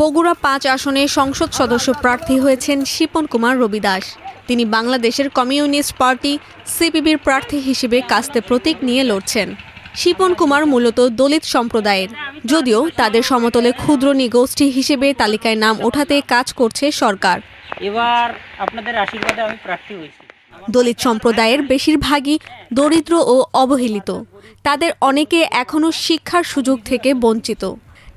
বগুড়া পাঁচ আসনে সংসদ সদস্য প্রার্থী হয়েছেন শিপন কুমার রবি দাস তিনি বাংলাদেশের কমিউনিস্ট পার্টি সিপিবির প্রার্থী হিসেবে কাস্তে প্রতীক নিয়ে লড়ছেন। শিপন কুমার মূলত দলিত সম্প্রদায়ের। যদিও তাদের সমতলে ক্ষুদ্র নিগোষ্ঠী হিসেবে তালিকায় নাম ওঠাতে কাজ করছে সরকার। এবার আপনাদের আশীর্বাদে আমি প্রার্থী হয়েছি। দলিত সম্প্রদায়ের বেশিরভাগই দরিদ্র ও অবহেলিত। তাদের অনেকে এখনও শিক্ষার সুযোগ থেকে বঞ্চিত।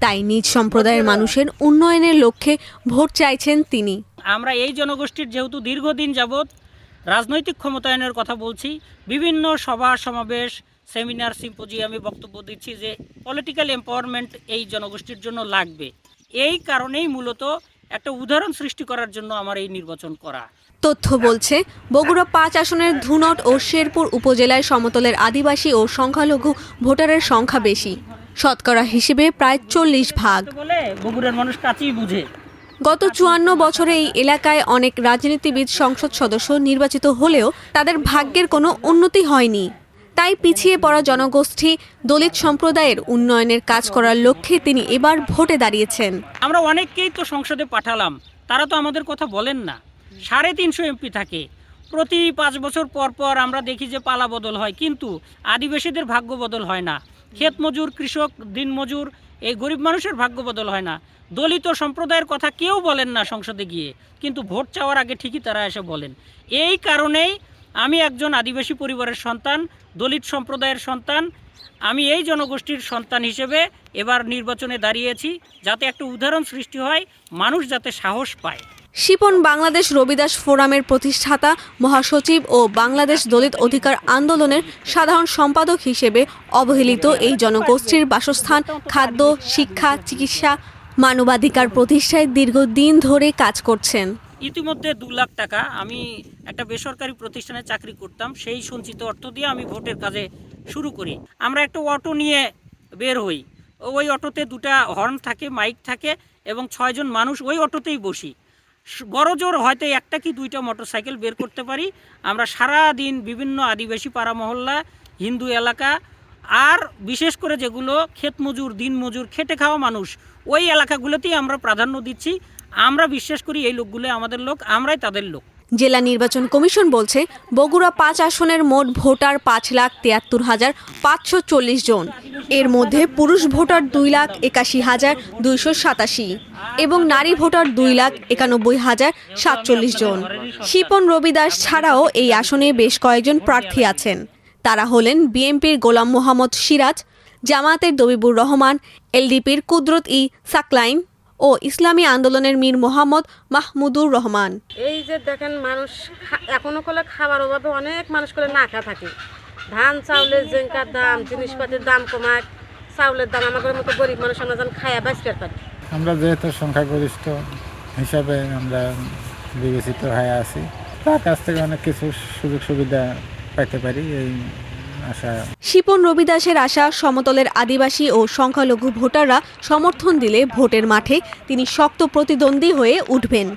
তাই নিজ সম্প্রদায়ের মানুষের উন্নয়নের লক্ষ্যে ভোট চাইছেন তিনি। আমরা এই জনগোষ্ঠীর যেহেতু দীর্ঘদিন যাবৎ রাজনৈতিক ক্ষমতায়নের কথা বলছি বিভিন্ন সভা সমাবেশ সেমিনার সিম্পোজিয়ামে বক্তব্য দিচ্ছি যে পলিটিক্যাল এম্পাওয়ারমেন্ট এই জনগোষ্ঠীর জন্য লাগবে। এই কারণেই মূলত একটা উদাহরণ সৃষ্টি করার জন্য আমার এই নির্বাচন করা। তথ্য বলছে বগুড়া পাঁচ আসনের ধুনট ও শেরপুর উপজেলায় সমতলের আদিবাসী ও সংখ্যালঘু ভোটারের সংখ্যা বেশি। শতকরা হিসেবে প্রায় চল্লিশ ভাগ। বলে বগুড়ার মানুষ কাছেই বুঝে। গত চুয়ান্ন বছরে এই এলাকায় অনেক রাজনীতিবিদ সংসদ সদস্য নির্বাচিত হলেও তাদের ভাগ্যের কোনো উন্নতি হয়নি। তাই পিছিয়ে পড়া জনগোষ্ঠী দলিত সম্প্রদায়ের উন্নয়নের কাজ করার লক্ষ্যে তিনি এবার ভোটে দাঁড়িয়েছেন। আমরা অনেককেই তো সংসদে পাঠালাম তারা তো আমাদের কথা বলেন না। সাড়ে তিনশো এমপি থাকে। প্রতি পাঁচ বছর পর পর আমরা দেখি যে পালা বদল হয় কিন্তু আদিবাসীদের ভাগ্য বদল হয় না। ক্ষেত মজুর, কৃষক দিনমজুর এই গরিব মানুষের ভাগ্য বদল হয় না। দলিত সম্প্রদায়ের কথা কেউ বলেন না সংসদে গিয়ে, কিন্তু ভোট চাওয়ার আগে ঠিকই তারা এসে বলেন। এই কারণেই আমি একজন আদিবাসী পরিবারের সন্তান, দলিত সম্প্রদায়ের সন্তান। আমি এই জনগোষ্ঠীর সন্তান হিসেবে এবার নির্বাচনে দাঁড়িয়েছি, যাতে একটা উদাহরণ সৃষ্টি হয়, মানুষ যাতে সাহস পায়। শিপন বাংলাদেশ রবিদাস ফোরামের প্রতিষ্ঠাতা, মহাসচিব ও বাংলাদেশ দলিত অধিকার আন্দোলনের সাধারণ সম্পাদক হিসেবে অবহেলিত এই জনগোষ্ঠীর বাসস্থান, খাদ্য, শিক্ষা, চিকিৎসা, মানবাধিকার প্রতিষ্ঠায় দীর্ঘদিন ধরে কাজ করছেন। ইতিমধ্যে দু লাখ টাকা আমি একটা বেসরকারি প্রতিষ্ঠানে চাকরি করতাম, সেই সঞ্চিত অর্থ দিয়ে আমি ভোটের কাজে শুরু করি। আমরা একটা অটো নিয়ে বের হই। ওই অটোতে দুটা হর্ন থাকে, মাইক থাকে এবং ছয়জন মানুষ ওই অটোতেই বসি। বড় জোর হয়তো একটা কি দুইটা মোটরসাইকেল বের করতে পারি। আমরা সারা দিন বিভিন্ন আদিবাসী পাড়া মহল্লা, হিন্দু এলাকা, আর বিশেষ করে যেগুলো ক্ষেত মজুর, দিন মজুর, খেটে খাওয়া মানুষ, ওই এলাকাগুলোতেই আমরা প্রাধান্য দিচ্ছি। আমরা বিশ্বাস করি এই লোকগুলো আমাদের লোক, আমরাই তাদের লোক। জেলা নির্বাচন কমিশন বলছে, বগুড়া পাঁচ আসনের মোট ভোটার পাঁচ লাখ তিয়াত্তর হাজার পাঁচশো চল্লিশ জন। এর মধ্যে পুরুষ ভোটার দুই লাখ একাশি হাজার দুইশো সাতাশি এবং নারী ভোটার দুই লাখ একানব্বই হাজার সাতচল্লিশ জন। শিপন রবিদাস ছাড়াও এই আসনে বেশ কয়েকজন প্রার্থী আছেন। তারা হলেন বিএনপির গোলাম মোহাম্মদ সিরাজ, জামায়াতের দবিবুর রহমান, এলডিপির কুদরত ই সাকলাইন ও ইসলামী আন্দোলনের মীর মোহাম্মদ মাহমুদুর রহমান। এই যে দেখেন মানুষ খা- এখনও করলে খাবার অভাবে অনেক মানুষ করে না খা থাকে। ধান চাউলের জেঙ্কার দাম জিনিসপাতির দাম কমায়। চাউলের দাম আমাদের মতো গরিব মানুষ আমরা যেন খায়া বাঁচতে পারি। আমরা যেহেতু সংখ্যাগরিষ্ঠ হিসাবে আমরা বিবেচিত হয়ে আছি তার কাছ থেকে অনেক কিছু সুযোগ সুবিধা পাইতে পারি এই শিপন রবিদাসের আশা, সমতলের আদিবাসী ও সংখ্যালঘু ভোটাররা সমর্থন দিলে ভোটের মাঠে তিনি শক্ত প্রতিদ্বন্দ্বী হয়ে উঠবেন।